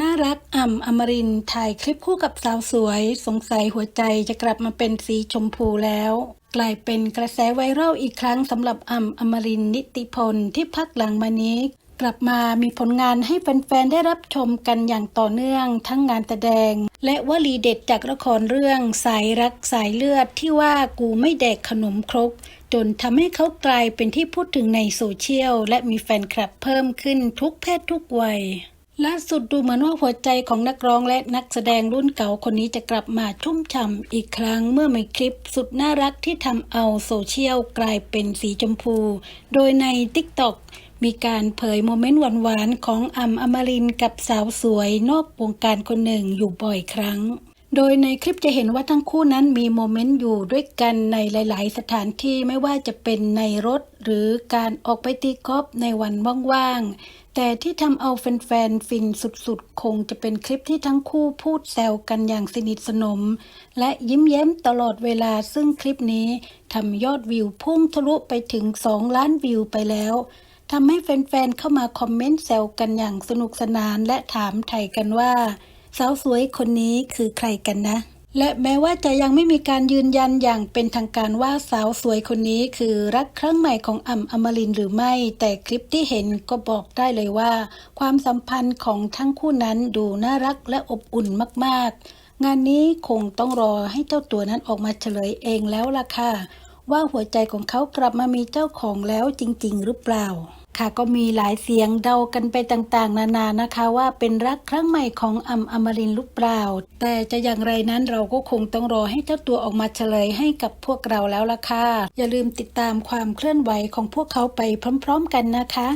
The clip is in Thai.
น่ารักอ่ำอมรินถ่ายคลิปคู่กับสาวสวย สงสัยหัวใจจะกลับมาเป็นสีชมพูแล้ว กลายเป็นกระแสไวรัลอีกครั้งสำหรับอ่ำอมรินนิติพลที่พักหลังมานี้ กลับมามีผลงานให้แฟนๆ ได้รับชมกันอย่างต่อเนื่อง ทั้งงานแสดง และวลีเด็ดจากละครเรื่องสายรักสายเลือดที่ว่ากูไม่แดกขนมครก จนทำให้เขากลายเป็นที่พูดถึงในโซเชียลและมีแฟนคลับเพิ่มขึ้นทุกเพศทุกวัย ล่าสุดดูเหมือนว่าหัวใจของนักร้องและนักแสดงรุ่นเก่าคนนี้จะกลับมาชุ่มฉ่ำอีกครั้งเมื่อมีคลิปสุดน่ารักที่ทำเอาโซเชียลกลายเป็นสีชมพู โดยใน TikTok มีการเผยโมเมนต์หวานๆของอัมอมรินกับสาวสวยนอกวงการคนหนึ่งอยู่บ่อยครั้ง โดยในคลิปจะเห็นว่าทั้งคู่นั้นมีโมเมนต์อยู่ด้วยกันในหลาย ๆ สถานที่ไม่ว่าจะเป็นในรถ หรือการออกไปตีกอล์ฟในวันว่าง ๆ แต่ที่ทำเอาแฟน ๆ ฟินสุด ๆ คงจะเป็นคลิปที่ทั้งคู่พูดแซวกันอย่างสนิทสนม และยิ้มแย้มตลอดเวลาซึ่งคลิปนี้ทำยอดวิวพุ่งทะลุไปถึง 2 ล้านวิวไปแล้วทำให้แฟน ๆ เข้ามาคอมเมนต์แซวกันอย่างสนุกสนานและถามไถ่กันว่า สาวสวยคนนี้คือใครกันนะ และแม้ว่าจะยังไม่มีการยืนยันอย่างเป็นทางการว่าสาวสวยคนนี้คือรักครั้งใหม่ของอ่ำอมรินหรือไม่ แต่คลิปที่เห็นก็บอกได้เลยว่า ความสัมพันธ์ของทั้งคู่นั้นดูน่ารักและอบอุ่นมากๆ งานนี้คงต้องรอให้เจ้าตัวนั้นออกมาเฉลยเองแล้วล่ะค่ะว่าหัวใจของเขากลับมามีเจ้าของแล้วจริง ๆ หรือเปล่า ค่ะก็มีหลายเสียงเดากันไปต่างๆ นานานะคะ ว่าเป็นรักครั้งใหม่ของอัมอมรินลูกเปล่า แต่จะอย่างไรนั้นเราก็คงต้องรอให้เจ้าตัวออกมาเฉลยให้กับพวกเราแล้วล่ะค่ะอย่าลืมติดตามความเคลื่อนไหวของพวกเขาไปพร้อม ๆ กันนะคะ